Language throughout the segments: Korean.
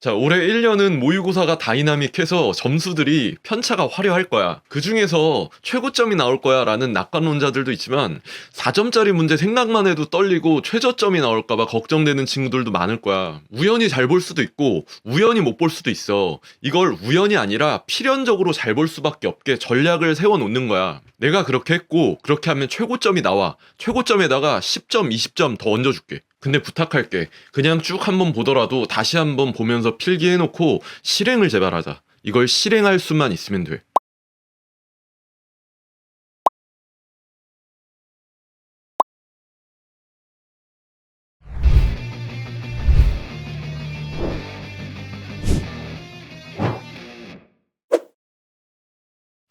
자, 올해 1년은 모의고사가 다이나믹해서 점수들이 편차가 화려할 거야. 그 중에서 최고점이 나올 거야 라는 낙관론자들도 있지만 4점짜리 문제 생각만 해도 떨리고 최저점이 나올까봐 걱정되는 친구들도 많을 거야. 우연히 잘 볼 수도 있고 우연히 못 볼 수도 있어. 이걸 우연이 아니라 필연적으로 잘 볼 수밖에 없게 전략을 세워놓는 거야. 내가 그렇게 했고 그렇게 하면 최고점이 나와. 최고점에다가 10점, 20점 더 얹어줄게. 근데 부탁할 게. 그냥 쭉 한번 보더라도 다시 한번 보면서 필기해놓고 실행을 제발 하자. 이걸 실행할 수만 있으면 돼.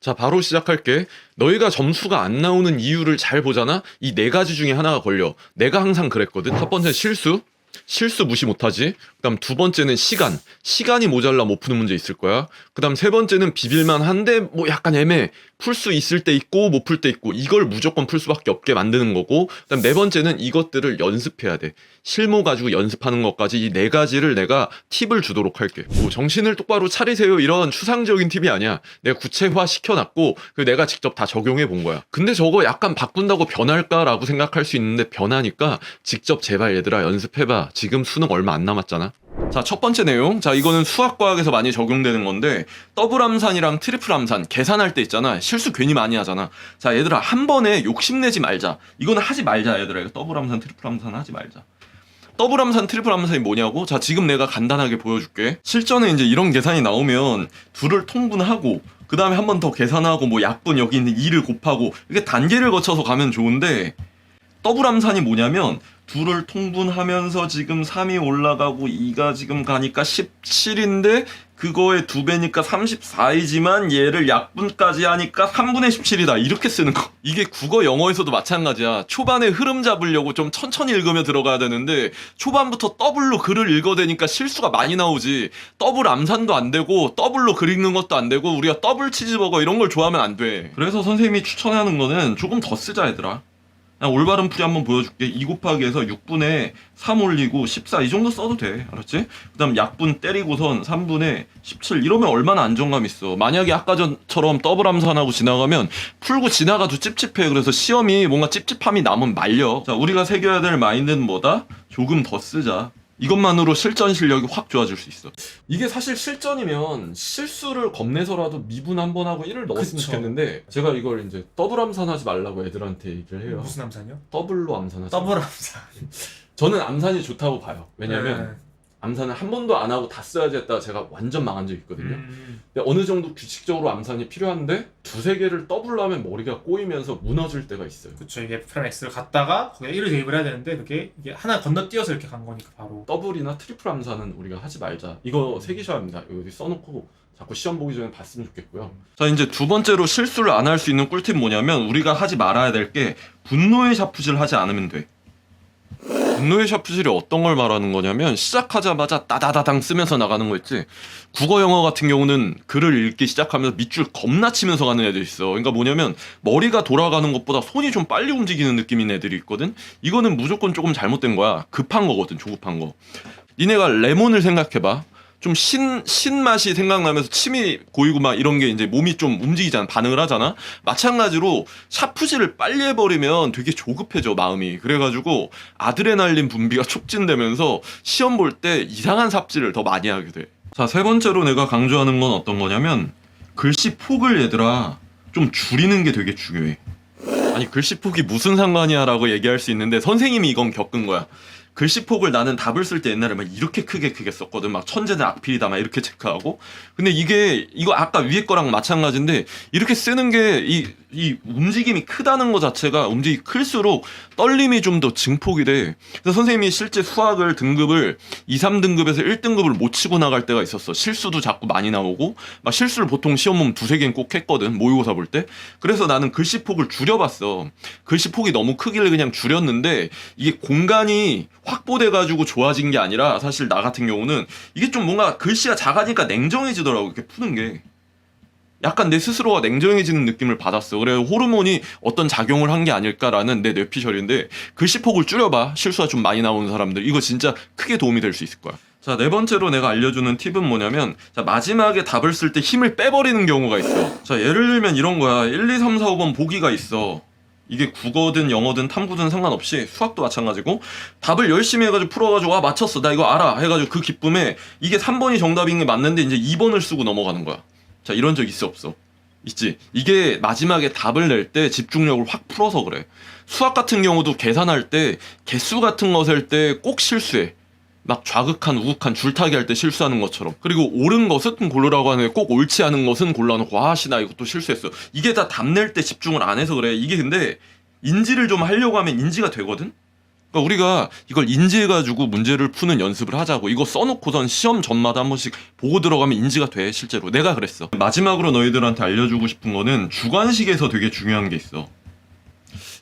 자, 바로 시작할게. 너희가 점수가 안 나오는 이유를 잘 보잖아? 이 네 가지 중에 하나가 걸려. 내가 항상 그랬거든. 첫 번째 실수. 실수 무시 못하지. 그 다음 두 번째는 시간. 시간이 모자라 못 푸는 문제 있을 거야. 그 다음 세 번째는 비빌만 한데 뭐 약간 애매해. 풀 수 있을 때 있고 못 풀 때 있고 이걸 무조건 풀 수밖에 없게 만드는 거고 그 다음 네 번째는 이것들을 연습해야 돼. 실무 가지고 연습하는 것까지 이 네 가지를 내가 팁을 주도록 할게. 뭐 정신을 똑바로 차리세요 이런 추상적인 팁이 아니야. 내가 구체화 시켜놨고 그 내가 직접 다 적용해 본 거야. 근데 저거 약간 바꾼다고 변할까라고 생각할 수 있는데 변하니까 직접 제발 얘들아 연습해봐. 지금 수능 얼마 안 남았잖아. 자, 첫 번째 내용. 자, 이거는 수학과학에서 많이 적용되는 건데, 더블 암산이랑 트리플 암산, 계산할 때 있잖아. 실수 괜히 많이 하잖아. 자, 얘들아, 한 번에 욕심내지 말자. 이거는 하지 말자, 얘들아. 이거 더블 암산, 트리플 암산 하지 말자. 더블 암산, 트리플 암산이 뭐냐고? 자, 지금 내가 간단하게 보여줄게. 실전에 이제 이런 계산이 나오면 둘을 통분하고, 그 다음에 한 번 더 계산하고, 뭐 약분 여기 있는 2를 곱하고, 이렇게 단계를 거쳐서 가면 좋은데, 더블 암산이 뭐냐면 둘을 통분하면서 지금 3이 올라가고 2가 지금 가니까 17인데 그거의 두 배니까 34이지만 얘를 약분까지 하니까 3분의 17이다. 이렇게 쓰는 거. 이게 국어 영어에서도 마찬가지야. 초반에 흐름 잡으려고 좀 천천히 읽으며 들어가야 되는데 초반부터 더블로 글을 읽어대니까 실수가 많이 나오지. 더블 암산도 안 되고 더블로 글 읽는 것도 안 되고 우리가 더블 치즈버거 이런 걸 좋아하면 안 돼. 그래서 선생님이 추천하는 거는 조금 더 쓰자 얘들아 올바른 풀이 한번 보여줄게. 2 곱하기에서 6분의 3 올리고 14 이 정도 써도 돼. 알았지? 그 다음 약분 때리고선 3분의 17 이러면 얼마나 안정감 있어. 만약에 아까 전처럼 더블 암산하고 지나가면 풀고 지나가도 찝찝해. 그래서 시험이 뭔가 찝찝함이 남으면 말려. 자, 우리가 새겨야 될 마인드는 뭐다? 조금 더 쓰자. 이것만으로 실전 실력이 확 좋아질 수 있어. 이게 사실 실전이면 실수를 겁내서라도 미분 한 번 하고 1을 넣었으면 그쵸. 좋겠는데 제가 이걸 이제 더블 암산하지 말라고 애들한테 얘기를 해요. 무슨 암산이요? 더블로 암산하지. 더블 암산. 저는 암산이 좋다고 봐요. 왜냐면 네. 암산을 한 번도 안 하고 다 써야지 했다가 제가 완전 망한 적 있거든요. 음, 근데 어느 정도 규칙적으로 암산이 필요한데 두세 개를 더블로 하면 머리가 꼬이면서 무너질 때가 있어요. 그쵸. 이게 F 프라임 X를 갖다가 거기에 1을 대입을 해야 되는데 그게 이게 하나 건너뛰어서 이렇게 간 거니까 바로. 더블이나 트리플 암산은 우리가 하지 말자. 이거 새기셔야 합니다. 여기 써놓고 자꾸 시험 보기 전에 봤으면 좋겠고요. 자 이제 두 번째로 실수를 안 할 수 있는 꿀팁 뭐냐면 우리가 하지 말아야 될 게 분노의 샤프질 하지 않으면 돼. 분노의 샤프질이 어떤 걸 말하는 거냐면 시작하자마자 따다다당 쓰면서 나가는 거 있지. 국어 영어 같은 경우는 글을 읽기 시작하면서 밑줄 겁나 치면서 가는 애들 있어. 그러니까 뭐냐면 머리가 돌아가는 것보다 손이 좀 빨리 움직이는 느낌인 애들이 있거든. 이거는 무조건 조금 잘못된 거야. 급한 거거든. 조급한 거. 니네가 레몬을 생각해봐. 좀 신, 신맛이 생각나면서 침이 고이고 막 이런 게 이제 몸이 좀 움직이잖아. 반응을 하잖아. 마찬가지로 샤프질을 빨리 해버리면 되게 조급해져, 마음이. 그래가지고 아드레날린 분비가 촉진되면서 시험 볼 때 이상한 삽질을 더 많이 하게 돼. 자, 세 번째로 내가 강조하는 건 어떤 거냐면 글씨 폭을 얘들아 좀 줄이는 게 되게 중요해. 아니 글씨 폭이 무슨 상관이야 라고 얘기할 수 있는데 선생님이 이건 겪은 거야. 글씨 폭을 나는 답을 쓸 때 옛날에 막 이렇게 크게 크게 썼거든. 막 천재는 악필이다 막 이렇게 체크하고. 근데 이게 이거 아까 위에 거랑 마찬가지인데 이렇게 쓰는 게 이이 움직임이 크다는 것 자체가 움직임이 클수록 떨림이 좀 더 증폭이 돼. 그래서 선생님이 실제 수학을 등급을 2, 3등급에서 1등급을 못 치고 나갈 때가 있었어. 실수도 자꾸 많이 나오고 막 실수를 보통 시험 보면 두세 개는 꼭 했거든. 모의고사 볼 때. 그래서 나는 글씨 폭을 줄여봤어. 글씨 폭이 너무 크기를 그냥 줄였는데 이게 공간이 확보돼 가지고 좋아진 게 아니라 사실 나 같은 경우는 이게 좀 뭔가 글씨가 작아지니까 냉정해지더라고 이렇게 푸는 게. 약간 내 스스로가 냉정해지는 느낌을 받았어. 그래 호르몬이 어떤 작용을 한 게 아닐까라는 내 뇌피셜인데 글씨 폭을 줄여봐. 실수가 좀 많이 나오는 사람들 이거 진짜 크게 도움이 될 수 있을 거야. 자, 네 번째로 내가 알려주는 팁은 뭐냐면, 자, 마지막에 답을 쓸 때 힘을 빼버리는 경우가 있어. 자, 예를 들면 이런 거야. 1, 2, 3, 4, 5번 보기가 있어. 이게 국어든 영어든 탐구든 상관없이 수학도 마찬가지고 답을 열심히 해가지고 풀어가지고 아 맞췄어 나 이거 알아 해가지고 그 기쁨에 이게 3번이 정답인 게 맞는데 이제 2번을 쓰고 넘어가는 거야 자 이런 적 있어 없어? 있지? 이게 마지막에 답을 낼 때 집중력을 확 풀어서 그래. 수학 같은 경우도 계산할 때 개수 같은 거 셀 때 꼭 실수해. 막 좌극한 우극한 줄타기 할 때 실수하는 것처럼. 그리고 옳은 것은 고르라고 하는데 꼭 옳지 않은 것은 골라놓고 아씨 나 이것도 실수했어. 이게 다 답 낼 때 집중을 안 해서 그래. 이게 근데 인지를 좀 하려고 하면 인지가 되거든 그러니까 우리가 이걸 인지해가지고 문제를 푸는 연습을 하자고 이거 써놓고선 시험 전마다 한 번씩 보고 들어가면 인지가 돼 실제로 내가 그랬어 마지막으로 너희들한테 알려주고 싶은 거는 주관식에서 되게 중요한 게 있어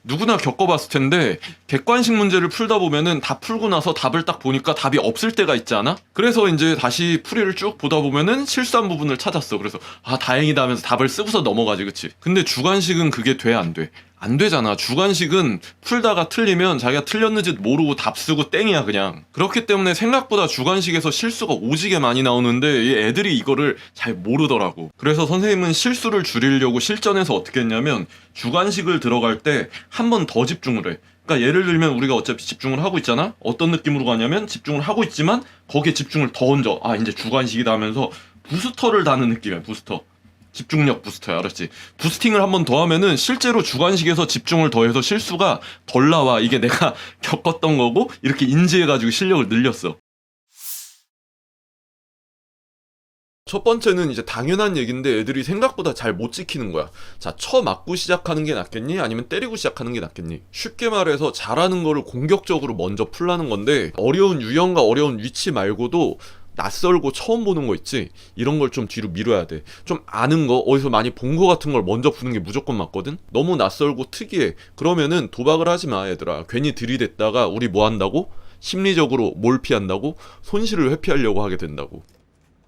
누구나 겪어봤을 텐데 객관식 문제를 풀다 보면은 다 풀고 나서 답을 딱 보니까 답이 없을 때가 있지 않아? 그래서 이제 다시 풀이를 쭉 보다 보면은 실수한 부분을 찾았어. 그래서 아 다행이다 하면서 답을 쓰고서 넘어가지, 그치? 근데 주관식은 그게 돼 안 돼? 안 되잖아. 주관식은 풀다가 틀리면 자기가 틀렸는지 모르고 답 쓰고 땡이야 그냥. 그렇기 때문에 생각보다 주관식에서 실수가 오지게 많이 나오는데 이 애들이 이거를 잘 모르더라고. 그래서 선생님은 실수를 줄이려고 실전에서 어떻게 했냐면 주관식을 들어갈 때 한 번 더 집중을 해. 그러니까 예를 들면 우리가 어차피 집중을 하고 있잖아. 어떤 느낌으로 가냐면 집중을 하고 있지만 거기에 집중을 더 얹어. 아 이제 주관식이다 하면서 부스터를 다는 느낌이야. 부스터. 집중력 부스터야, 알았지? 부스팅을 한 번 더 하면은 실제로 주관식에서 집중을 더해서 실수가 덜 나와. 이게 내가 겪었던 거고 이렇게 인지해가지고 실력을 늘렸어. 첫 번째는 이제 당연한 얘기인데 애들이 생각보다 잘 못 지키는 거야. 자, 쳐 맞고 시작하는 게 낫겠니? 아니면 때리고 시작하는 게 낫겠니? 쉽게 말해서 잘하는 거를 공격적으로 먼저 풀라는 건데 어려운 유형과 어려운 위치 말고도 낯설고 처음 보는 거 있지? 이런 걸 좀 뒤로 미뤄야 돼. 좀 아는 거, 어디서 많이 본 거 같은 걸 먼저 푸는 게 무조건 맞거든? 너무 낯설고 특이해. 그러면은 도박을 하지 마, 얘들아. 괜히 들이댔다가 우리 뭐 한다고? 심리적으로 뭘 피한다고? 손실을 회피하려고 하게 된다고.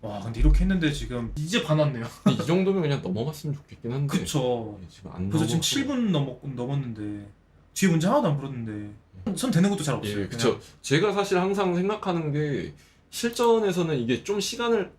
와 근데 이렇게 했는데 지금 이제 반 왔네요. 이 정도면 그냥 넘어갔으면 좋겠긴 한데. 그쵸. 지금 안 벌써 지금 넘어가고. 7분 넘었, 넘었는데 뒤에 문제 하나도 안 풀었는데 선 되는 것도 잘 없어요. 예, 그냥. 그쵸. 제가 사실 항상 생각하는 게 실전에서는 이게 좀 시간을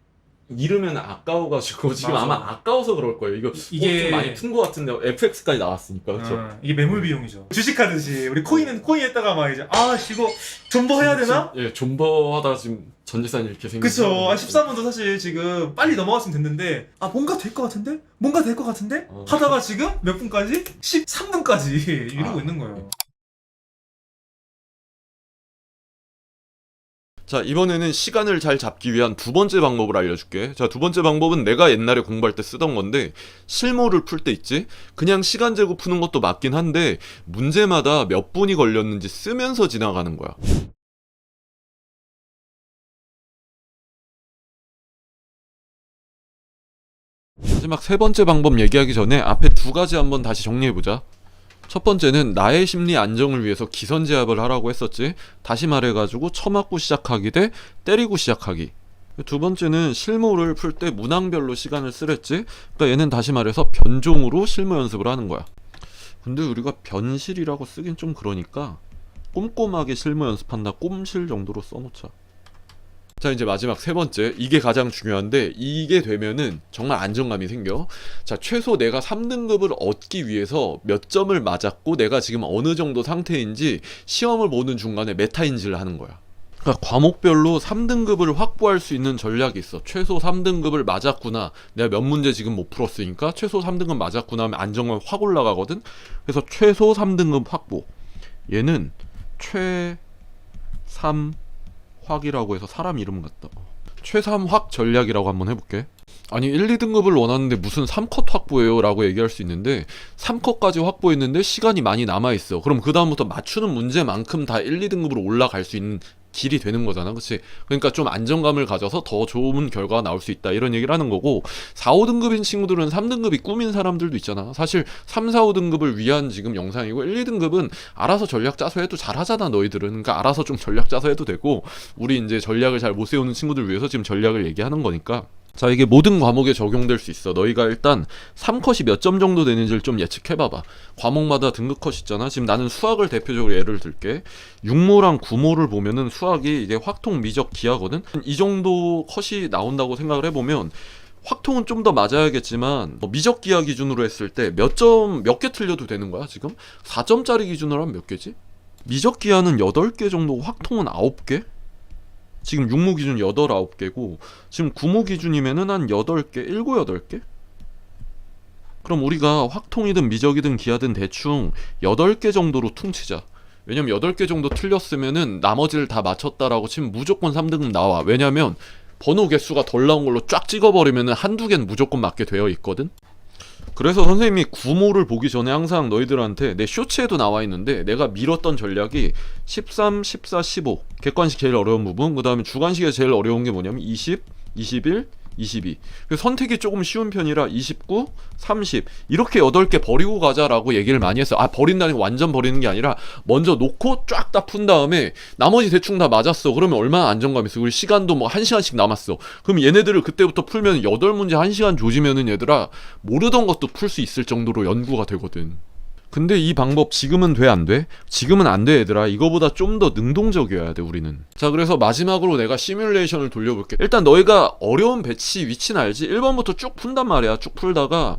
잃으면 아까워가지고 지금 맞아. 아마 아까워서 그럴 거예요. 이거 이게- 이게 좀 많이 푼 것 같은데 FX까지 나왔으니까 그렇죠. 어, 이게 매몰 비용이죠. 주식하듯이 우리 코인은 코인 했다가 막 이제 아 이거 존버 해야 되나? 예, 존버하다 지금 전 재산 이렇게 생긴. 그쵸. 아 13분도 사실 지금 빨리 넘어갔으면 됐는데 아 뭔가 될 것 같은데? 뭔가 될 것 같은데? 어. 하다가 지금 몇 분까지? 13분까지 이러고 아. 있는 거예요. 자 이번에는 시간을 잘 잡기 위한 두 번째 방법을 알려줄게. 자 두 번째 방법은 내가 옛날에 공부할 때 쓰던 건데 실무를 풀 때 있지. 그냥 시간 재고 푸는 것도 맞긴 한데 문제마다 몇 분이 걸렸는지 쓰면서 지나가는 거야. 마지막 세 번째 방법 얘기하기 전에 앞에 두 가지 한번 다시 정리해보자. 첫 번째는 나의 심리 안정을 위해서 기선 제압을 하라고 했었지. 다시 말해가지고 처맞고 시작하기 대 때리고 시작하기. 두 번째는 실무를 풀 때 문항별로 시간을 쓰랬지. 그러니까 얘는 다시 말해서 변종으로 실무 연습을 하는 거야. 근데 우리가 변실이라고 쓰긴 좀 그러니까 꼼꼼하게 실무 연습한다 꼼실 정도로 써놓자. 자 이제 마지막 세 번째. 이게 가장 중요한데 이게 되면은 정말 안정감이 생겨. 자 최소 내가 3등급을 얻기 위해서 몇 점을 맞았고 내가 지금 어느 정도 상태인지 시험을 보는 중간에 메타인지를 하는 거야. 그러니까 과목별로 3등급을 확보할 수 있는 전략이 있어. 최소 3등급을 맞았구나. 내가 몇 문제 지금 못 풀었으니까 최소 3등급 맞았구나 하면 안정감 확 올라가거든. 그래서 최소 3등급 확보. 얘는 최 3 확이라고 해서 사람 이름 같다. 최삼확 전략이라고 한번 해볼게. 아니 1, 2등급을 원하는데 무슨 3컷 확보예요 라고 얘기할 수 있는데 3컷까지 확보했는데 시간이 많이 남아있어 그럼 그 다음부터 맞추는 문제만큼 다 1, 2등급으로 올라갈 수 있는 길이 되는 거잖아. 그치? 그러니까 좀 안정감을 가져서 더 좋은 결과가 나올 수 있다. 이런 얘기를 하는 거고 4, 5등급인 친구들은 3등급이 꿈인 사람들도 있잖아. 사실 3, 4, 5등급을 위한 지금 영상이고 1, 2등급은 알아서 전략 짜서 해도 잘 하잖아 너희들은. 그러니까 알아서 좀 전략 짜서 해도 되고 우리 이제 전략을 잘 못 세우는 친구들 위해서 지금 전략을 얘기하는 거니까 자 이게 모든 과목에 적용될 수 있어. 너희가 일단 3컷이 몇 점 정도 되는지를 좀 예측해봐봐. 과목마다 등급 컷 있잖아. 지금 나는 수학을 대표적으로 예를 들게. 육모랑 구모를 보면은 수학이 이게 확통 미적 기하거든? 이 정도 컷이 나온다고 생각을 해보면 확통은 좀 더 맞아야겠지만 뭐 미적 기하 기준으로 했을 때 몇 점 몇 개 틀려도 되는 거야 지금? 4점짜리 기준으로 하면 몇 개지? 미적 기하는 8개 정도 확통은 9개? 지금 육모 기준 8, 9개고 지금 구모 기준이면은 한 8개, 7, 8개? 그럼 우리가 확통이든 미적이든 기하든 대충 8개 정도로 퉁치자. 왜냐면 8개 정도 틀렸으면은 나머지를 다 맞췄다라고 치면 무조건 3등급 나와. 왜냐면 번호 개수가 덜 나온 걸로 쫙 찍어버리면은 한두 개는 무조건 맞게 되어 있거든? 그래서 선생님이 구모를 보기 전에 항상 너희들한테 내 쇼츠에도 나와 있는데 내가 밀었던 전략이 13, 14, 15 객관식 제일 어려운 부분. 그 다음에 주관식에 제일 어려운 게 뭐냐면 20, 21, 22 그래서 선택이 조금 쉬운 편이라 29, 30 이렇게 8개 버리고 가자라고 얘기를 많이 했어. 아 버린다는 게 완전 버리는 게 아니라 먼저 놓고 쫙 다 푼 다음에 나머지 대충 다 맞았어. 그러면 얼마나 안정감 있어. 우리 시간도 뭐 1시간씩 남았어. 그럼 얘네들을 그때부터 풀면 8문제 1시간 조지면은 얘들아 모르던 것도 풀 수 있을 정도로 연구가 되거든 근데 이 방법 지금은 돼 안 돼? 지금은 안 돼 얘들아 이거보다 좀 더 능동적이어야 돼 우리는 자 그래서 마지막으로 내가 시뮬레이션을 돌려볼게 일단 너희가 어려운 배치 위치는 알지? 1번부터 쭉 푼단 말이야 쭉 풀다가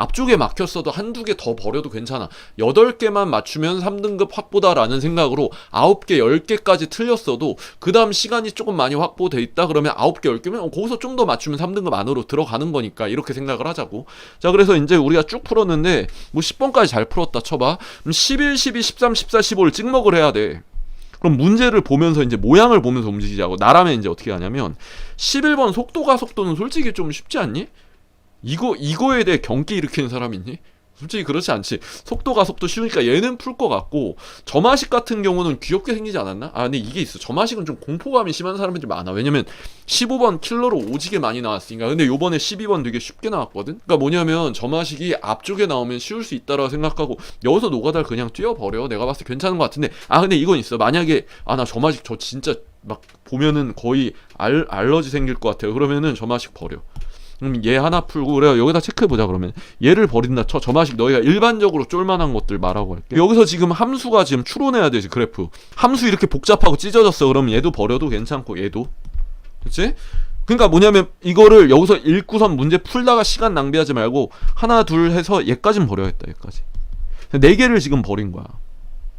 앞쪽에 막혔어도 한두 개 더 버려도 괜찮아. 8개만 맞추면 3등급 확보다라는 생각으로 9개 10개까지 틀렸어도 그 다음 시간이 조금 많이 확보돼 있다 그러면 9개 10개면 어, 거기서 좀 더 맞추면 3등급 안으로 들어가는 거니까 이렇게 생각을 하자고. 자 그래서 이제 우리가 쭉 풀었는데 뭐 10번까지 잘 풀었다 쳐봐. 그럼 11, 12, 13, 14, 15를 찍먹을 해야 돼. 그럼 문제를 보면서 이제 모양을 보면서 움직이자고. 나라면 이제 어떻게 하냐면 11번 속도가 속도는 솔직히 좀 쉽지 않니? 이거 이거에 대해 경기 일으키는 사람 있니? 솔직히 그렇지 않지. 속도가 속도 쉬우니까 얘는 풀 것 같고 저마식 같은 경우는 귀엽게 생기지 않았나? 아 근데 이게 있어. 저마식은 좀 공포감이 심한 사람들이 많아. 왜냐면 15번 킬러로 오지게 많이 나왔으니까. 근데 요번에 12번 되게 쉽게 나왔거든. 그러니까 뭐냐면 저마식이 앞쪽에 나오면 쉬울 수 있다라고 생각하고 여기서 노가다를 그냥 뛰어버려. 내가 봤을 때 괜찮은 것 같은데. 아 근데 이건 있어. 만약에 아나 저마식 저 진짜 막 보면은 거의 알, 알러지 생길 것 같아요. 그러면은 저마식 버려. 그럼 얘 하나 풀고 그래 여기다 체크해 보자 그러면. 얘를 버린다 쳐. 저마식 너희가 일반적으로 쫄만한 것들 말하고 할게. 여기서 지금 함수가 지금 추론해야 되지 그래프. 함수 이렇게 복잡하고 찢어졌어. 그러면 얘도 버려도 괜찮고 얘도. 그렇지 그러니까 뭐냐면 이거를 여기서 읽고선 문제 풀다가 시간 낭비하지 말고 하나 둘 해서 얘까진 버려야겠다 얘까지. 네 개를 지금 버린 거야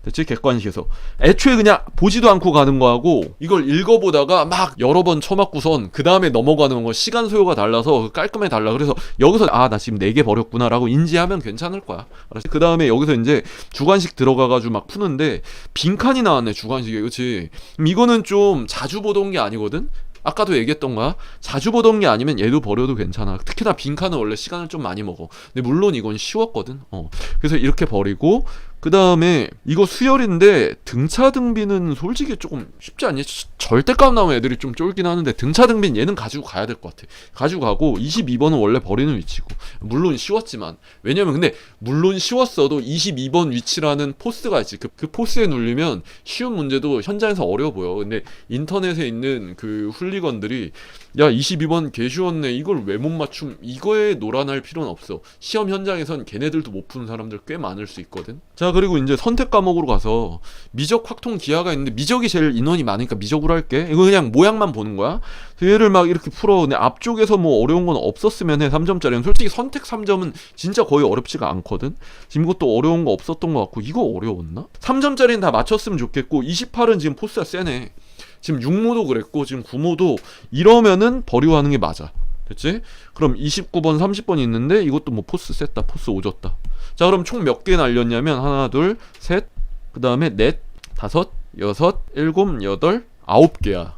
됐지 객관식에서 애초에 그냥 보지도 않고 가는 거하고 이걸 읽어보다가 막 여러 번 쳐맞고선 그 다음에 넘어가는 거 시간 소요가 달라서 깔끔해 달라 그래서 여기서 아 나 지금 네 개 버렸구나라고 인지하면 괜찮을 거야 그 다음에 여기서 이제 주관식 들어가가지고 막 푸는데 빈칸이 나왔네 주관식에 그치 이거는 좀 자주 보던 게 아니거든 아까도 얘기했던 거야. 자주 보던 게 아니면 얘도 버려도 괜찮아. 특히나 빈칸은 원래 시간을 좀 많이 먹어. 근데 물론 이건 쉬웠거든. 어. 그래서 이렇게 버리고 그 다음에 이거 수열인데 등차 등비는 솔직히 조금 쉽지? 저- 절대값 나오면 애들이 좀 쫄긴 하는데 등차 등비는 얘는 가지고 가야 될 것 같아. 가지고 가고 22번은 원래 버리는 위치고 물론 쉬웠지만 왜냐면 근데 물론 쉬웠어도 22번 위치라는 포스가 있지. 그, 그 포스에 눌리면 쉬운 문제도 현장에서 어려워 보여. 근데 인터넷에 있는 그 훌리건들이 야 22번 개 쉬웠네. 이걸 왜 못 맞춤? 이거에 노란할 필요는 없어. 시험 현장에선 걔네들도 못 푸는 사람들 꽤 많을 수 있거든. 자 그리고 이제 선택 과목으로 가서 미적 확통 기하가 있는데 미적이 제일 인원이 많으니까 미적으로 할게. 이거 그냥 모양만 보는 거야. 얘를 막 이렇게 풀어. 근데 앞쪽에서 뭐 어려운 건 없었으면 해 3점짜리는 솔직히 선택 3점은 진짜 거의 어렵지가 않거든. 지금 이것도 어려운 거 없었던 것 같고 이거 어려웠나? 3점짜리는 다 맞췄으면 좋겠고 28은 지금 포스가 세네 지금 6모도 그랬고 지금 9모도 이러면은 버리고 하는 게 맞아. 됐지? 그럼 29번, 30번 있는데 이것도 뭐 포스 셌다. 포스 오졌다. 자, 그럼 총 몇 개 날렸냐면 하나, 둘, 셋, 그 다음에 넷, 다섯, 여섯, 일곱, 여덟, 아홉 개야.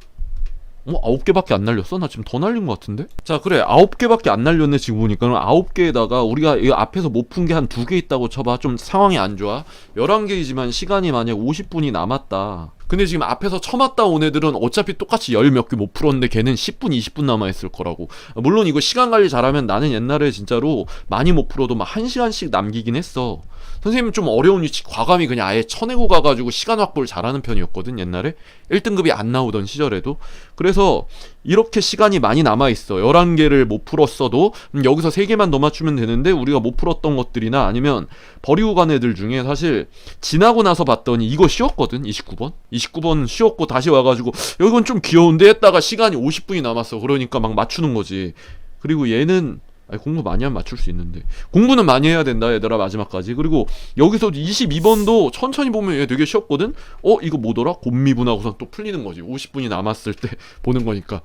어, 아홉 개밖에 안 날렸어? 나 지금 더 날린 것 같은데? 자, 그래. 아홉 개밖에 안 날렸네, 지금 보니까. 그럼 아홉 개에다가 우리가 이 앞에서 못 푼 게 한 두 개 있다고 쳐봐. 좀 상황이 안 좋아. 11개이지만 시간이 만약 50분이 남았다. 근데 지금 앞에서 쳐맞다 온 애들은 어차피 똑같이 열 몇 개 못 풀었는데 걔는 10분, 20분 남아있을 거라고. 물론 이거 시간 관리 잘하면 나는 옛날에 진짜로 많이 못 풀어도 막 1시간씩 남기긴 했어. 선생님은 좀 어려운 위치 과감히 그냥 아예 쳐내고 가가지고 시간 확보를 잘하는 편이었거든 옛날에 1등급이 안 나오던 시절에도 그래서 이렇게 시간이 많이 남아 있어. 11개를 못 풀었어도 음, 여기서 3개만 더 맞추면 되는데 우리가 못 풀었던 것들이나 아니면 버리고 간 애들 중에 사실 지나고 나서 봤더니 이거 쉬웠거든. 29번. 29번 쉬웠고 다시 와 가지고 이건 좀 귀여운데 했다가 시간이 50분이 남았어. 그러니까 막 맞추는 거지. 그리고 얘는 아니, 공부 많이 하면 맞출 수 있는데. 공부는 많이 해야 된다 얘들아 마지막까지. 그리고 여기서 22번도 천천히 보면 얘 되게 쉬웠거든? 어 이거 뭐더라? 곤미분하고선 또 풀리는 거지. 50분이 남았을 때 보는 거니까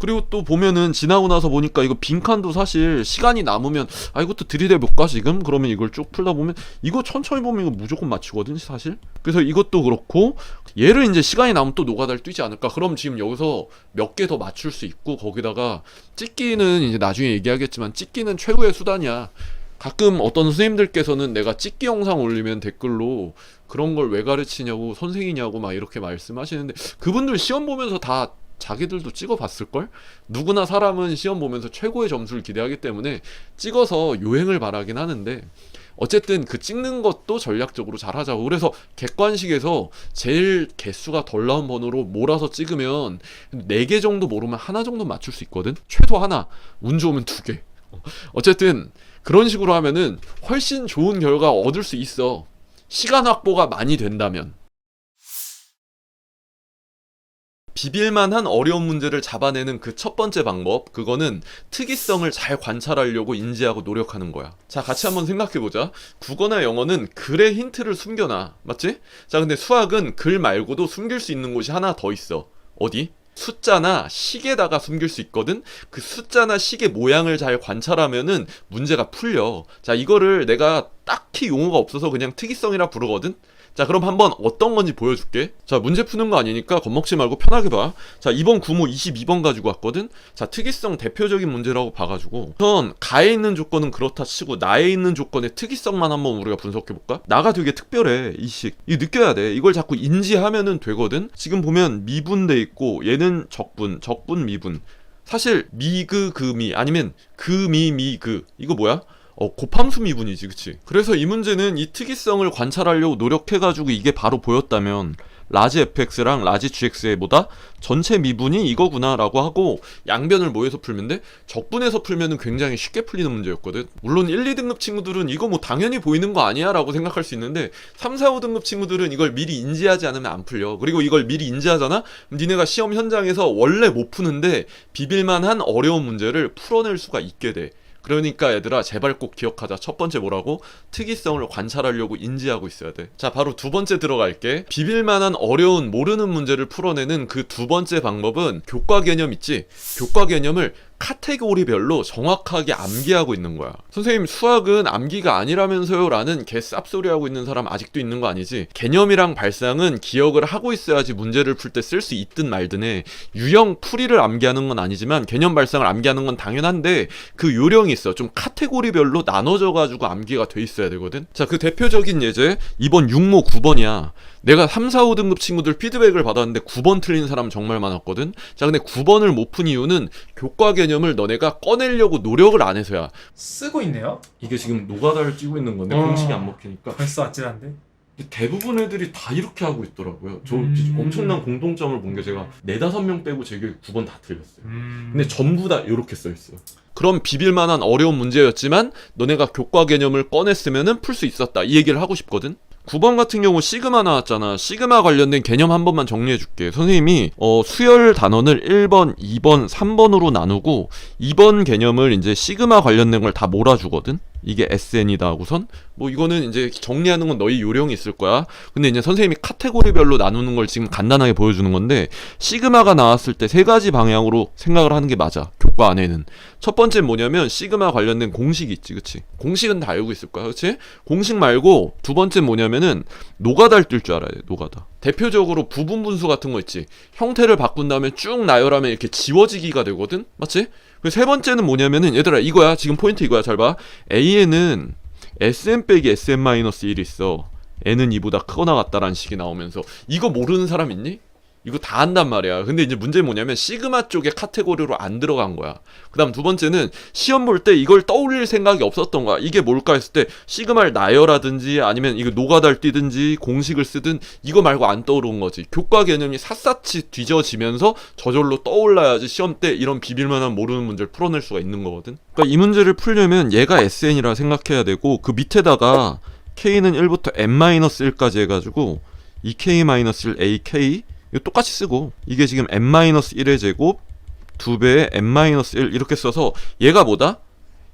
그리고 또 보면은 지나고 나서 보니까 이거 빈칸도 사실 시간이 남으면 아 이것도 들이대 볼까 지금? 그러면 이걸 쭉 풀다 보면 이거 천천히 보면 이거 무조건 맞추거든 사실. 그래서 이것도 그렇고 얘를 이제 시간이 남으면 또 노가다를 뛰지 않을까? 그럼 지금 여기서 몇 개 더 맞출 수 있고 거기다가 찍기는 이제 나중에 얘기하겠지만 찍기는 최고의 수단이야. 가끔 어떤 선생님들께서는 내가 찍기 영상 올리면 댓글로 그런 걸 왜 가르치냐고 선생이냐고 막 이렇게 말씀하시는데 그분들 시험 보면서 다 자기들도 찍어봤을걸? 누구나 사람은 시험 보면서 최고의 점수를 기대하기 때문에 찍어서 요행을 바라긴 하는데 어쨌든 그 찍는 것도 전략적으로 잘 하자고. 그래서 객관식에서 제일 개수가 덜 나온 번호로 몰아서 찍으면 4개 정도 모르면 하나 정도 맞출 수 있거든? 최소 하나. 운 좋으면 두개. 어쨌든 그런 식으로 하면은 훨씬 좋은 결과 얻을 수 있어. 시간 확보가 많이 된다면 비빌만한 어려운 문제를 잡아내는 그 첫 번째 방법, 그거는 특이성을 잘 관찰하려고 인지하고 노력하는 거야. 자, 같이 한번 생각해보자. 국어나 영어는 글의 힌트를 숨겨놔. 맞지? 자, 근데 수학은 글 말고도 숨길 수 있는 곳이 하나 더 있어. 어디? 숫자나 식에다가 숨길 수 있거든? 그 숫자나 식의 모양을 잘 관찰하면은 문제가 풀려. 자, 이거를 내가 딱히 용어가 없어서 그냥 특이성이라 부르거든? 자, 그럼 한번 어떤 건지 보여줄게. 자, 문제 푸는 거 아니니까 겁먹지 말고 편하게 봐. 자, 이번 구모 22번 가지고 왔거든? 자, 특이성 대표적인 문제라고 봐가지고. 우선, 가에 있는 조건은 그렇다 치고, 나에 있는 조건의 특이성만 한번 우리가 분석해볼까? 나가 되게 특별해, 이 식. 이거 느껴야 돼. 이걸 자꾸 인지하면은 되거든? 지금 보면 미분돼 있고, 얘는 적분, 적분 미분. 사실, 미그, 그미, 아니면 그미, 미그. 이거 뭐야? 어, 곱함수 미분이지, 그치? 그래서 이 문제는 이 특이성을 관찰하려고 노력해가지고 이게 바로 보였다면, 라지 fx랑 라지 gx보다 전체 미분이 이거구나 라고 하고 양변을 모여서 풀면 돼? 적분해서 풀면 은 굉장히 쉽게 풀리는 문제였거든. 물론 1, 2등급 친구들은 이거 뭐 당연히 보이는 거 아니야 라고 생각할 수 있는데 3, 4, 5등급 친구들은 이걸 미리 인지하지 않으면 안 풀려. 그리고 이걸 미리 인지하잖아? 니네가 시험 현장에서 원래 못 푸는데 비빌만한 어려운 문제를 풀어낼 수가 있게 돼. 그러니까 얘들아 제발 꼭 기억하자. 첫 번째 뭐라고? 특이성을 관찰하려고 인지하고 있어야 돼 자 바로 두 번째 들어갈게. 비빌만한 어려운 모르는 문제를 풀어내는 그 두 번째 방법은 교과 개념 있지? 교과 개념을 카테고리별로 정확하게 암기하고 있는 거야. 선생님, 수학은 암기가 아니라면서요? 라는 개 쌉소리 하고 있는 사람 아직도 있는 거 아니지? 개념이랑 발상은 기억을 하고 있어야지 문제를 풀 때 쓸 수 있든 말든 해. 유형 풀이를 암기하는 건 아니지만 개념 발상을 암기하는 건 당연한데 그 요령이 있어. 좀 카테고리별로 나눠져 가지고 암기가 돼 있어야 되거든? 자, 그 대표적인 예제, 이번 6모 9번이야. 내가 3, 4, 5등급 친구들 피드백을 받았는데 9번 틀린 사람 정말 많았거든? 자, 근데 9번을 못 푼 이유는 교과 개념을 너네가 꺼내려고 노력을 안 해서야. 쓰고 있네요. 이게 지금 노가다를 찌고 있는 건데 어. 공식이 안 먹히니까 벌써 아찔한데. 대부분 애들이 다 이렇게 하고 있더라고요. 저 음. 엄청난 공통점을 본 게 제가 네다섯 명 빼고 제 교육 9번 다 틀렸어요. 음. 근데 전부 다 이렇게 써 있어요. 그럼 비빌 만한 어려운 문제였지만 너네가 교과 개념을 꺼냈으면은 풀 수 있었다. 이 얘기를 하고 싶거든. 9번 같은 경우 시그마 나왔잖아. 시그마 관련된 개념 한 번만 정리해 줄게. 선생님이 어, 수열 단원을 1번, 2번, 3번으로 나누고 2번 개념을 이제 시그마 관련된 걸 다 몰아주거든. 이게 SN이다 하고선 뭐 이거는 이제 정리하는 건 너희 요령이 있을 거야. 근데 이제 선생님이 카테고리별로 나누는 걸 지금 간단하게 보여주는 건데 시그마가 나왔을 때 세 가지 방향으로 생각을 하는 게 맞아. 교과 안에는 첫 번째 뭐냐면 시그마 관련된 공식이 있지, 그치? 공식은 다 알고 있을 거야, 그치? 공식 말고 두 번째 뭐냐면은 노가다를 뜰 줄 알아야 돼, 노가다. 대표적으로 부분 분수 같은 거 있지. 형태를 바꾼 다음에 쭉 나열하면 이렇게 지워지기가 되거든, 맞지? 그리고 세 번째는 뭐냐면은 얘들아 이거야, 지금 포인트 이거야, 잘 봐. A에는 SM 빼기 SM-1이 있어. n은 2보다 크거나 같다라는 식이 나오면서 이거 모르는 사람 있니? 이거 다 한단 말이야. 근데 이제 문제는 뭐냐면 시그마 쪽의 카테고리로 안 들어간 거야. 그다음 두 번째는 시험 볼 때 이걸 떠올릴 생각이 없었던 거야. 이게 뭘까 했을 때 시그마를 나열하든지 아니면 이거 노가다를 뛰든지 공식을 쓰든 이거 말고 안 떠오른 거지. 교과 개념이 샅샅이 뒤져지면서 저절로 떠올라야지 시험 때 이런 비빌만한 모르는 문제를 풀어낼 수가 있는 거거든. 그러니까 이 문제를 풀려면 얘가 SN이라 생각해야 되고 그 밑에다가 K는 1부터 n-1까지 해가지고 2K-1 AK 이거 똑같이 쓰고 이게 지금 n-1의 제곱 2배의 n-1 이렇게 써서 얘가 뭐다?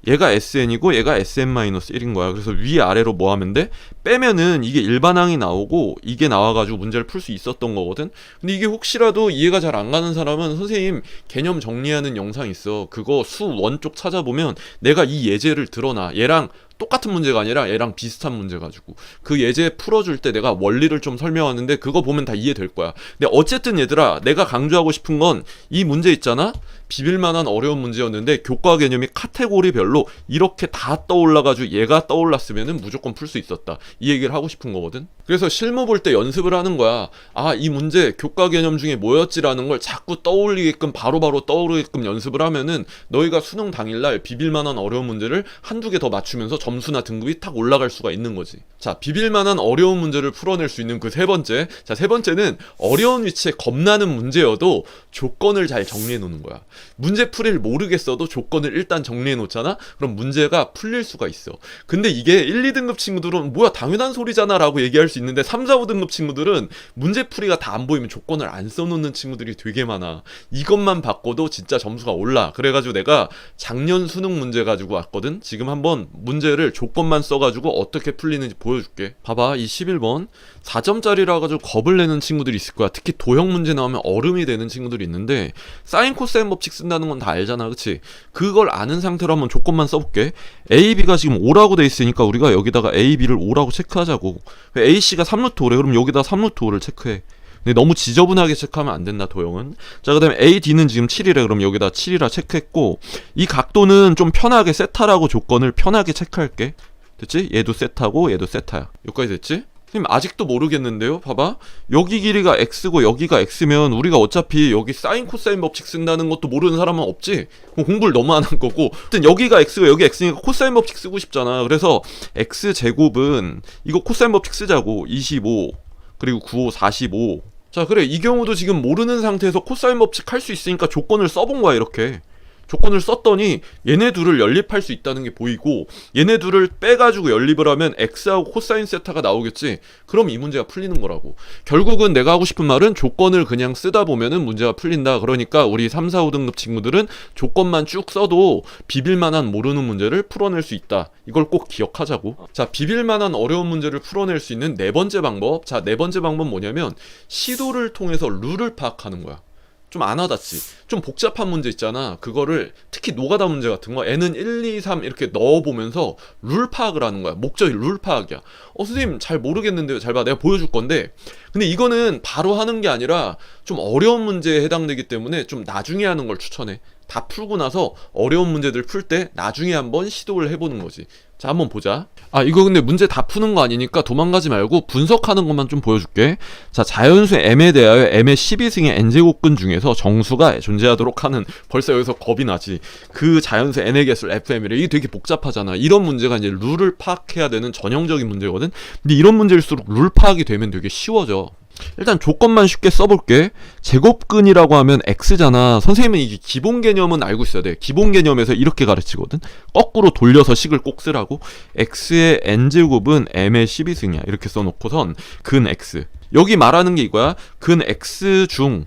얘가 SN이고 얘가 SN-1인 거야. 그래서 위 아래로 뭐 하면 돼? 빼면은 이게 일반항이 나오고 이게 나와가지고 문제를 풀 수 있었던 거거든. 근데 이게 혹시라도 이해가 잘 안 가는 사람은 선생님 개념 정리하는 영상 있어. 그거 수 원 쪽 찾아보면 내가 이 예제를 드러나. 얘랑 똑같은 문제가 아니라 얘랑 비슷한 문제 가지고 그 예제 풀어줄 때 내가 원리를 좀 설명하는데 그거 보면 다 이해될 거야. 근데 어쨌든 얘들아 내가 강조하고 싶은 건 이 문제 있잖아. 비빌만한 어려운 문제였는데 교과 개념이 카테고리별로 이렇게 다 떠올라가지고 얘가 떠올랐으면은 무조건 풀 수 있었다. 이 얘기를 하고 싶은 거거든. 그래서 실무 볼 때 연습을 하는 거야. 아, 이 문제 교과 개념 중에 뭐였지라는 걸 자꾸 떠올리게끔 바로바로 떠오르게끔 연습을 하면은 너희가 수능 당일날 비빌만한 어려운 문제를 한두 개 더 맞추면서 점수나 등급이 탁 올라갈 수가 있는 거지. 자, 비빌만한 어려운 문제를 풀어낼 수 있는 그 세 번째. 자, 세 번째는 어려운 위치에 겁나는 문제여도 조건을 잘 정리해 놓는 거야. 문제 풀이를 모르겠어도 조건을 일단 정리해 놓잖아? 그럼 문제가 풀릴 수가 있어. 근데 이게 1, 2등급 친구들은 뭐야 당연한 소리잖아 라고 얘기할 수 있는데 3, 4, 5등급 친구들은 문제 풀이가 다 안 보이면 조건을 안 써놓는 친구들이 되게 많아. 이것만 바꿔도 진짜 점수가 올라. 그래가지고 내가 작년 수능 문제 가지고 왔거든? 지금 한번 문제를 조건만 써가지고 어떻게 풀리는지 보여줄게. 봐봐, 이 11번. 4점짜리라 가지고 겁을 내는 친구들이 있을 거야. 특히 도형 문제 나오면 얼음이 되는 친구들이 있는데 사인 코사인 법칙 쓴다는 건 다 알잖아. 그치? 그걸 아는 상태로 한번 조건만 써볼게. A, B가 지금 5라고 돼 있으니까 우리가 여기다가 A, B를 5라고 체크하자고. A, C가 3루트 5래. 그럼 여기다 3루트 5를 체크해. 근데 너무 지저분하게 체크하면 안 된다 도형은. 자 그 다음에 A, D는 지금 7이래. 그럼 여기다 7이라 체크했고 이 각도는 좀 편하게 세타라고 조건을 편하게 체크할게. 됐지? 얘도 세타고 얘도 세타야. 여기까지 됐지? 선생님 아직도 모르겠는데요? 봐봐. 여기 길이가 x고 여기가 x면 우리가 어차피 여기 사인 코사인 법칙 쓴다는 것도 모르는 사람은 없지? 공부를 너무 안 한 거고. 하여튼 여기가 x고 여기 x니까 코사인 법칙 쓰고 싶잖아. 그래서 x제곱은 이거 코사인 법칙 쓰자고. 25 그리고 95, 45. 자, 그래. 이 경우도 지금 모르는 상태에서 코사인 법칙 할 수 있으니까 조건을 써본 거야, 이렇게. 조건을 썼더니 얘네 둘을 연립할 수 있다는 게 보이고 얘네 둘을 빼가지고 연립을 하면 x하고 코사인 세타가 나오겠지? 그럼 이 문제가 풀리는 거라고. 결국은 내가 하고 싶은 말은 조건을 그냥 쓰다 보면은 문제가 풀린다. 그러니까 우리 3, 4, 5등급 친구들은 조건만 쭉 써도 비빌만한 모르는 문제를 풀어낼 수 있다. 이걸 꼭 기억하자고. 자 비빌만한 어려운 문제를 풀어낼 수 있는 네 번째 방법. 자 네 번째 방법 뭐냐면 시도를 통해서 룰을 파악하는 거야 좀 안 와닿지. 좀 복잡한 문제 있잖아. 그거를 특히 노가다 문제 같은 거 n은 1, 2, 3 이렇게 넣어보면서 룰 파악을 하는 거야. 목적이 룰 파악이야. 어 선생님 잘 모르겠는데요. 잘 봐. 내가 보여줄 건데. 근데 이거는 바로 하는 게 아니라 좀 어려운 문제에 해당되기 때문에 좀 나중에 하는 걸 추천해. 다 풀고 나서 어려운 문제들 풀 때 나중에 한번 시도를 해보는 거지. 자, 한번 보자. 아, 이거 근데 문제 다 푸는 거 아니니까 도망가지 말고 분석하는 것만 좀 보여줄게. 자, 자연수 m에 대하여 m의 12승의 n제곱근 중에서 정수가 존재하도록 하는 벌써 여기서 겁이 나지. 그 자연수 n의 개수를 fm이래. 이게 되게 복잡하잖아. 이런 문제가 이제 룰을 파악해야 되는 전형적인 문제거든. 근데 이런 문제일수록 룰 파악이 되면 되게 쉬워져. 일단 조건만 쉽게 써볼게. 제곱근이라고 하면 x잖아. 선생님은 이게 기본 개념은 알고 있어야 돼. 기본 개념에서 이렇게 가르치거든. 거꾸로 돌려서 식을 꼭 쓰라고. x의 n제곱은 m의 12승이야. 이렇게 써놓고선 근 x. 여기 말하는 게 이거야. 근 x 중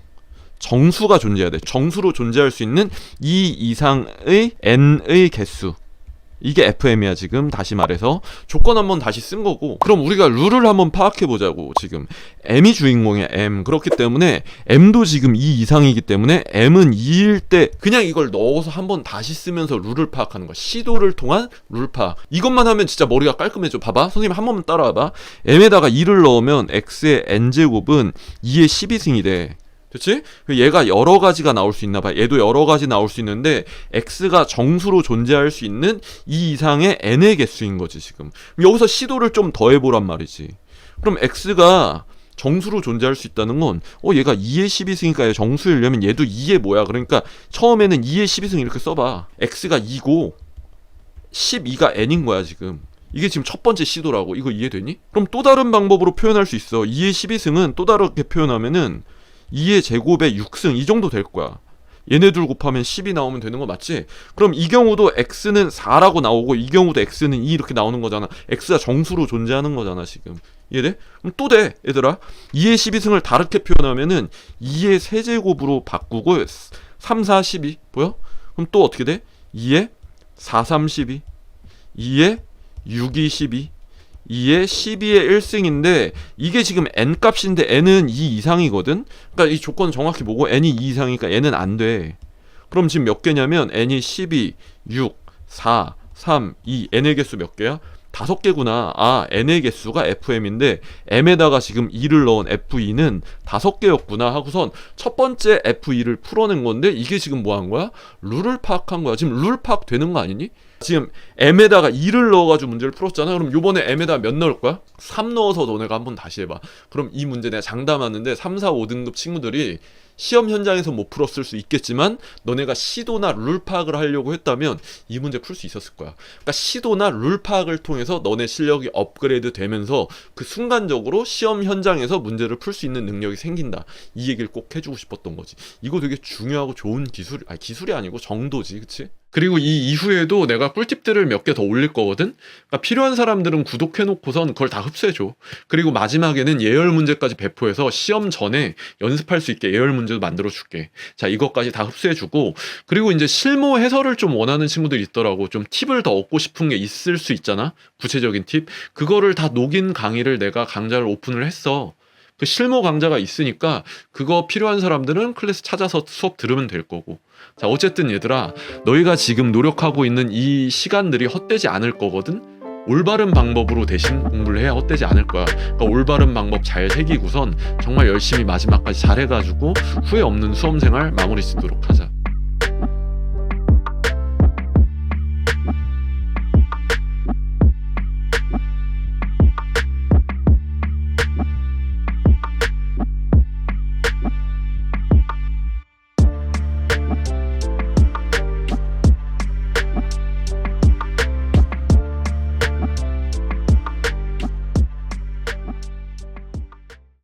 정수가 존재해야 돼. 정수로 존재할 수 있는 이 이상의 n의 개수. 이게 FM이야 지금. 다시 말해서 조건 한번 다시 쓴 거고. 그럼 우리가 룰을 한번 파악해 보자고 지금. M이 주인공이야 M. 그렇기 때문에 M도 지금 2 이상이기 때문에 M은 2일 때 그냥 이걸 넣어서 한번 다시 쓰면서 룰을 파악하는 거야. 시도를 통한 룰 파악. 이것만 하면 진짜 머리가 깔끔해져. 봐봐. 선생님 한 번만 따라와봐. M에다가 2를 넣으면 X의 N제곱은 2의 12승이 돼 그치? 얘가 여러 가지가 나올 수 있나 봐. 얘도 여러 가지 나올 수 있는데 x가 정수로 존재할 수 있는 이 이상의 n의 개수인 거지 지금. 여기서 시도를 좀 더 해 보란 말이지. 그럼 x가 정수로 존재할 수 있다는 건 어 얘가 2의 12승이니까 정수이려면 얘도 2의 뭐야 그러니까 처음에는 2의 12승 이렇게 써봐 x가 2고 12가 n인 거야 지금 이게 지금 첫 번째 시도라고 이거 이해되니? 그럼 또 다른 방법으로 표현할 수 있어 2의 12승은 또 다르게 표현하면은 2의 제곱에 6승 이 정도 될 거야 얘네 둘 곱하면 10이 나오면 되는 거 맞지? 그럼 이 경우도 x는 4라고 나오고 이 경우도 x는 2 이렇게 나오는 거잖아 x가 정수로 존재하는 거잖아 지금 이해돼? 그럼 또 돼 얘들아 2의 12승을 다르게 표현하면은 2의 세제곱으로 바꾸고 3, 4, 12 보여? 그럼 또 어떻게 돼? 2의 4, 3, 12 2의 6, 2, 12 2의 12의 1승인데 이게 지금 n 값인데 n은 2 이상이거든. 그러니까 이 조건은 정확히 뭐고 n이 2 이상이니까 n은 안 돼. 그럼 지금 몇 개냐면 n이 12, 6, 4, 3, 2 n의 개수 몇 개야? 다섯 개구나. 아, n의 개수가 fm인데 m에다가 지금 2를 넣은 f2는 다섯 개였구나 하고선 첫 번째 f2를 풀어낸 건데 이게 지금 뭐 한 거야? 룰을 파악한 거야. 지금 룰 파악 되는 거 아니니? 지금 m에다가 2를 넣어가지고 문제를 풀었잖아. 그럼 요번에 m에다 몇 넣을 거야? 3 넣어서 너네가 한번 다시 해봐. 그럼 이 문제 내가 장담하는데 3, 4, 5등급 친구들이 시험 현장에서 못 풀었을 수 있겠지만 너네가 시도나 룰 파악을 하려고 했다면 이 문제 풀 수 있었을 거야. 그러니까 시도나 룰 파악을 통해서 너네 실력이 업그레이드 되면서 그 순간적으로 시험 현장에서 문제를 풀 수 있는 능력이 생긴다. 이 얘기를 꼭 해주고 싶었던 거지. 이거 되게 중요하고 좋은 기술, 아니 기술이 아니고 정도지, 그치? 그리고 이 이후에도 내가 꿀팁들을 몇 개 더 올릴 거거든. 그러니까 필요한 사람들은 구독해 놓고선 그걸 다 흡수해 줘. 그리고 마지막에는 예열 문제까지 배포해서 시험 전에 연습할 수 있게 예열 문제도 만들어 줄게. 자 이것까지 다 흡수해 주고 그리고 이제 실무 해설을 좀 원하는 친구들이 있더라고. 좀 팁을 더 얻고 싶은 게 있을 수 있잖아. 구체적인 팁. 그거를 다 녹인 강의를 내가 강좌를 오픈을 했어. 그 실무 강좌가 있으니까 그거 필요한 사람들은 클래스 찾아서 수업 들으면 될 거고. 자, 어쨌든 얘들아, 너희가 지금 노력하고 있는 이 시간들이 헛되지 않을 거거든? 올바른 방법으로 대신 공부를 해야 헛되지 않을 거야. 그러니까 올바른 방법 잘 새기고선 정말 열심히 마지막까지 잘해가지고 후회 없는 수험생활 마무리 짓도록 하자.